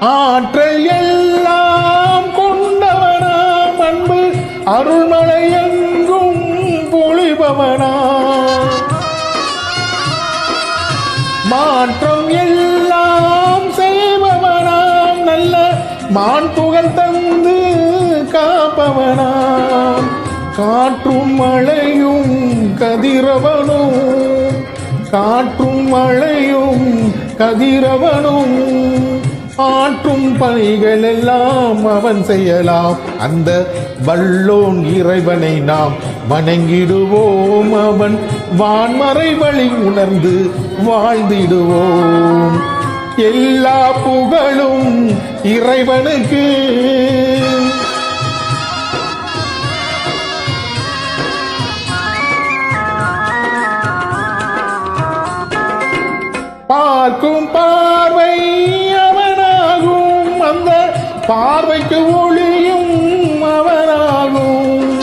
ஆற்றல் எல்லாம் கொண்டவனாம் அன்பு அருள்மலை எங்கும் பொழிபவனா. மாற்றம் எல்லாம் செய்பவனாம் நல்ல மான் புகழ் தந்து காப்பவனாம் காற்றும் மழையும் கதிரவனும் காற்றும் மழையும் கதிரவனும். ஆற்றும் பணிகள் எல்லாம் அவன் செய்யலாம். அந்த வல்லோன் இறைவனை நாம் வணங்கிடுவோம். அவன் வான்மறை வழி உணர்ந்து வாழ்ந்திடுவோம். எல்லா புகழும் இறைவனுக்கு. பார்க்கும் பார்வை பார்வைக்கு ஒளியும் அவராகும்.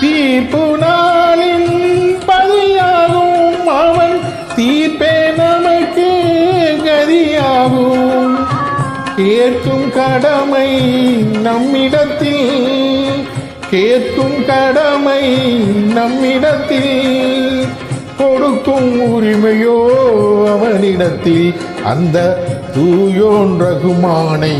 தீர்ப்பு நாளின் பதியாகும் அவன் தீர்ப்பே நமக்கு கதியாகும். கேட்கும் கடமை நம்மிடத்தில் கேட்கும் கடமை நம்மிடத்தில். கொடுக்கும் உரிமையோ அவனிடத்தில். அந்த தூயோன் ரகுமானை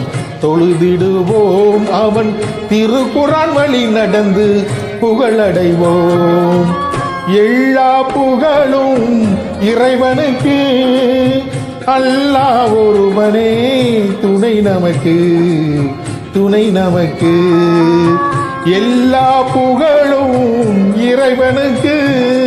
தொழுதிடுவோம். அவன் திருக்குறான் வழி நடந்து புகழடைவோம். எல்லா புகழும் இறைவனுக்கு. அல்லா ஒருவனே துணை நமக்கு துணை நமக்கு. எல்லா புகழும் இறைவனுக்கு.